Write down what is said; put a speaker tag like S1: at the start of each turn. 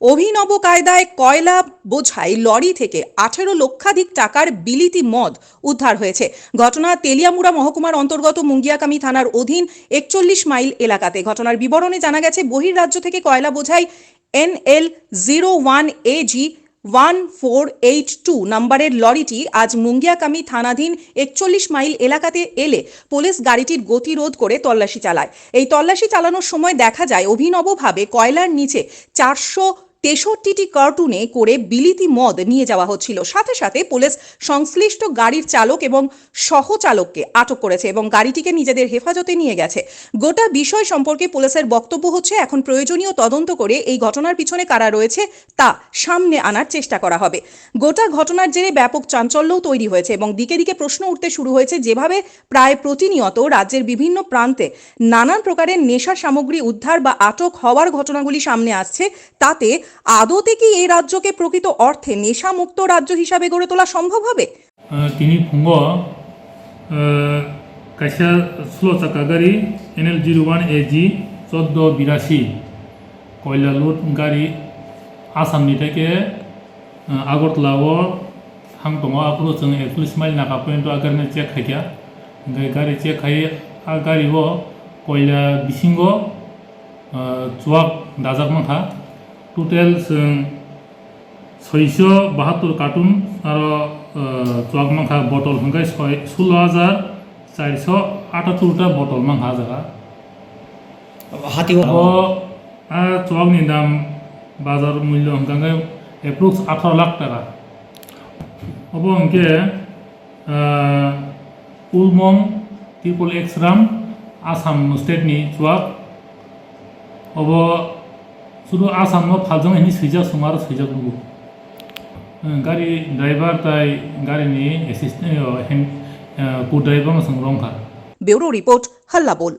S1: অভিনব কায়দায় কয়লা বোঝাই লরি থেকে আঠেরো লক্ষাধিক টাকার বিলিতি মদ উদ্ধার হয়েছে। ঘটনা তেলিয়ামুড়া মহকুমার অন্তর্গত মুঙ্গিয়াকামী থানার অধীন একচল্লিশ মাইল এলাকাতে। ঘটনার বিবরণে জানা গেছে, বহির্রাজ্য থেকে কয়লা বোঝাই NL zero one AG one four eight two নম্বরের লরিটি আজ মুঙ্গিয়াকামী থানাধীন একচল্লিশ মাইল এলাকাতে এলে পুলিশ গাড়িটির গতিরোধ করে তল্লাশি চালায়। এই তল্লাশি চালানোর সময় দেখা যায়, অভিনবভাবে কয়লার নিচে চারশো তেষট্টিটি কার্টুনে করে বিলিতি মদ নিয়ে যাওয়া হচ্ছিল। সাথে সাথে পুলিশ সংশ্লিষ্ট গাড়ির চালক এবং সহচালককে আটক করেছে এবং গাড়িটিকে নিজেদের হেফাজতে নিয়ে গেছে। গোটা বিষয় সম্পর্কে পুলিশের বক্তব্য হচ্ছে, এখন প্রয়োজনীয় তদন্ত করে এই ঘটনার পিছনে কারা রয়েছে তা সামনে আনার চেষ্টা করা হবে। গোটা ঘটনার জেরে ব্যাপক চাঞ্চল্যও তৈরি হয়েছে এবং দিকে দিকে প্রশ্ন উঠতে শুরু হয়েছে যেভাবে প্রায় প্রতিনিয়ত রাজ্যের বিভিন্ন প্রান্তে নানান প্রকারের নেশা সামগ্রী উদ্ধার বা আটক হওয়ার ঘটনাগুলি সামনে আসছে, তাতে আদতে কি এই রাজ্যকে প্রকৃত অর্থে নেশামুক্ত রাজ্য হিসাবে গড়ে তোলা সম্ভব হবে?
S2: তিনি ফুঙ্গ কাশা স্লো চাকাগাড়ি এনএল জিরো ওয়ান এজি চোদ্দ বিরাশি কয়লা লুট গাড়ি আসামনি থেকে আগরতলাও হাংটংও আগ্রো जों একচল্লিশ মাইল নাকা পয়েন্ট আগারনে চেক খাইয়া ओमफ्राय गारि चेक खायो गारिबो कयला बिसिंग चुवाक दाजाबनांखा টোটেল ছয়শো বাহাত্তর কার্টুন আর চক মাখা বটল সংখ্যা ছয় ষোলো হাজার চারশ আটাত্তরটা বটল
S3: মাখা
S2: জায়গা হাতি চকনি দাম বাজার মূল্য সংখ্যা এপ্রক্স আঠারো লাখ টাকা। হব অঙ্কে উলমং ত্রিপল এক্স রাম আসাম স্টেটনি চুয়াক হব শুধু আসামও ফালজং এনি সৈজা সুমার সৈজা নুগু গাড়ি ড্রাইভার তাই গাড়িনি এসিস্ট্যান্ট কো ড্রাইভার সঙ্গে রংখা।
S1: ব্যুরো রিপোর্ট হাল্লা বোল